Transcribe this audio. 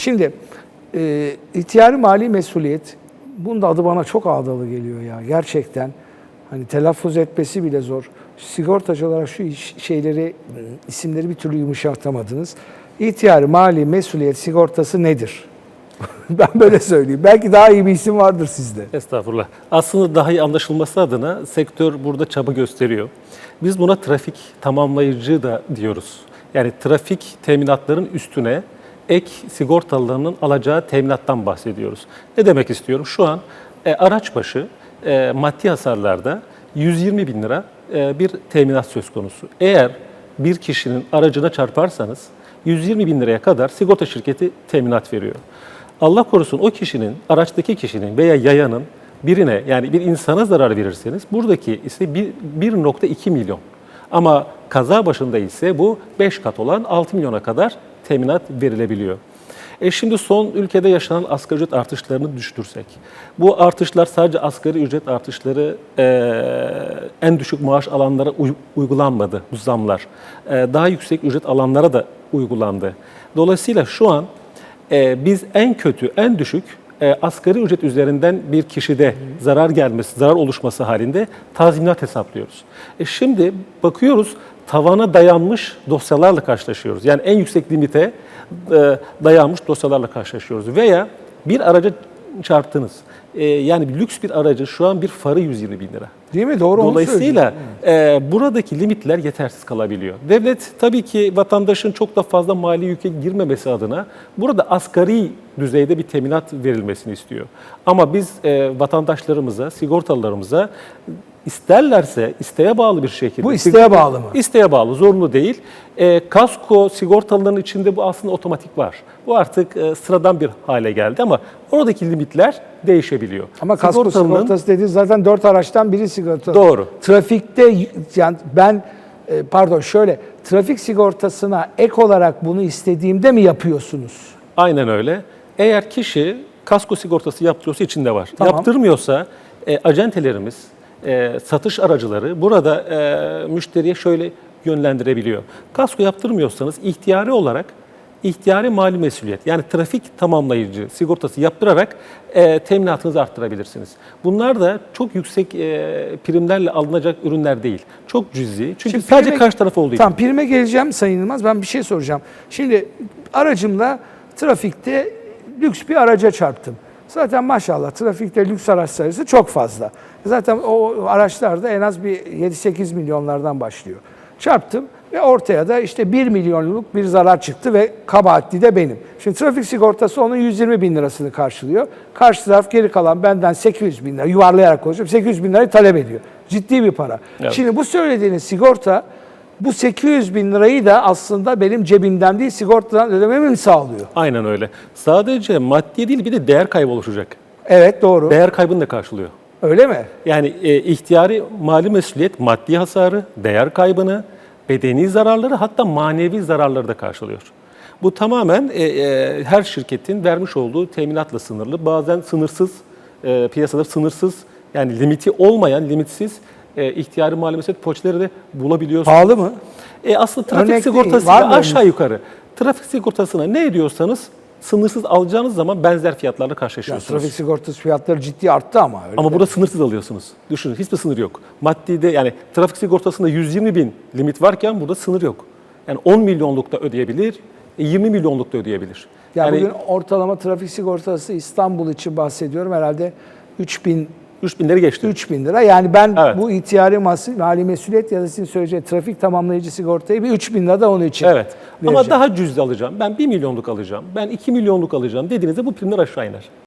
Şimdi e, ihtiyari mali mesuliyet, bunun da adı bana çok ağdalı geliyor ya gerçekten. Hani telaffuz etmesi bile zor. Sigortacı olarak şu iş- şeyleri, isimleri bir türlü yumuşatamadınız. İhtiyari mali mesuliyet sigortası nedir? ben böyle söyleyeyim. Belki daha iyi bir isim vardır sizde. Estağfurullah. Aslında daha iyi anlaşılması adına sektör burada çaba gösteriyor. Biz buna trafik tamamlayıcı da diyoruz. Yani trafik teminatların üstüne ek sigortalılarının alacağı teminattan bahsediyoruz. Ne demek istiyorum? Şu an e, araç başı e, maddi hasarlarda 120 bin lira e, bir teminat söz konusu. Eğer bir kişinin aracına çarparsanız 120 bin liraya kadar sigorta şirketi teminat veriyor. Allah korusun o kişinin, araçtaki kişinin veya yayanın birine yani bir insana zarar verirseniz buradaki ise bir- 1.2 milyon. Ama kaza başında ise bu 5 kat olan 6 milyona kadar teminat verilebiliyor. E şimdi son ülkede yaşanan asgari ücret artışlarını düştürsek, bu artışlar sadece asgari ücret artışları e, en düşük maaş alanlara uy- uygulanmadı bu zamlar. E, daha yüksek ücret alanlara da uygulandı. Dolayısıyla şu an e, biz en kötü, en düşük e, asgari ücret üzerinden bir kişide zarar gelmesi, zarar oluşması halinde tazminat hesaplıyoruz. E şimdi bakıyoruz tavana dayanmış dosyalarla karşılaşıyoruz. Yani en yüksek limite e, dayanmış dosyalarla karşılaşıyoruz. Veya bir araca çarptınız. E, yani lüks bir aracı şu an bir farı 120 bin lira. Değil mi? Doğru Dolayısıyla e, buradaki limitler yetersiz kalabiliyor. Devlet tabii ki vatandaşın çok da fazla mali yüke girmemesi adına burada asgari düzeyde bir teminat verilmesini istiyor. Ama biz e, vatandaşlarımıza, sigortalılarımıza isterlerse isteğe bağlı bir şekilde. Bu isteğe bağlı mı? İsteğe bağlı, zorunlu değil. E, kasko sigortalıların içinde bu aslında otomatik var. Bu artık e, sıradan bir hale geldi ama oradaki limitler değişebiliyor. Ama kasko Sigortalının- sigortası dediği zaten dört araçtan biri sigorta. Doğru. Trafikte yani ben e, pardon şöyle trafik sigortasına ek olarak bunu istediğimde mi yapıyorsunuz? Aynen öyle. Eğer kişi kasko sigortası yaptırıyorsa içinde var. Tamam. Yaptırmıyorsa e, acentelerimiz, e, satış aracıları burada e, müşteriye şöyle yönlendirebiliyor. Kasko yaptırmıyorsanız ihtiyari olarak ihtiyari mali mesuliyet yani trafik tamamlayıcı sigortası yaptırarak e, teminatınızı arttırabilirsiniz. Bunlar da çok yüksek e, primlerle alınacak ürünler değil. Çok cüzi. Çünkü Şimdi sadece prime- karşı taraf olduğu. Tamam prime geleceğim Sayın Yılmaz. Ben bir şey soracağım. Şimdi aracımla trafikte lüks bir araca çarptım. Zaten maşallah trafikte lüks araç sayısı çok fazla. Zaten o araçlar da en az bir 7-8 milyonlardan başlıyor. Çarptım ve ortaya da işte 1 milyonluk bir zarar çıktı ve kabahatli de benim. Şimdi trafik sigortası onun 120 bin lirasını karşılıyor. Karşı taraf geri kalan benden 800 bin lira yuvarlayarak konuşuyorum 800 bin lirayı talep ediyor. Ciddi bir para. Evet. Şimdi bu söylediğiniz sigorta bu 800 bin lirayı da aslında benim cebimden değil sigortadan ödememi mi sağlıyor? Aynen öyle. Sadece maddi değil bir de değer kaybı oluşacak. Evet doğru. Değer kaybını da karşılıyor. Öyle mi? Yani e, ihtiyari mali mesuliyet maddi hasarı, değer kaybını, bedeni zararları hatta manevi zararları da karşılıyor. Bu tamamen e, e, her şirketin vermiş olduğu teminatla sınırlı. Bazen sınırsız, e, piyasada sınırsız yani limiti olmayan, limitsiz e, ihtiyari mali mesuliyet poçları da bulabiliyorsunuz. Pahalı mı? E aslında trafik Örnek değil, sigortası mı aşağı yukarı. Trafik sigortasına ne ediyorsanız sınırsız alacağınız zaman benzer fiyatlarla Ya, karşılaşıyorsunuz. trafik sigortası fiyatları ciddi arttı ama. Öyle Ama burada sınırsız alıyorsunuz. Düşünün hiçbir sınır yok. Maddide yani trafik sigortasında 120 bin limit varken burada sınır yok. Yani 10 milyonluk da ödeyebilir, e, 20 milyonluk da ödeyebilir. Ya yani bugün ortalama trafik sigortası İstanbul için bahsediyorum herhalde 3000 3 binleri geçti. 3000 lira. Yani ben Evet. bu ihtiyari mali mesuliyet ya da sizin söyleyeceğiniz trafik tamamlayıcı sigortayı bir 3000 lira da onun için Evet. Ama vereceğim. daha cüzi alacağım. Ben 1 milyonluk alacağım. Ben 2 milyonluk alacağım dediğinizde bu primler aşağı iner.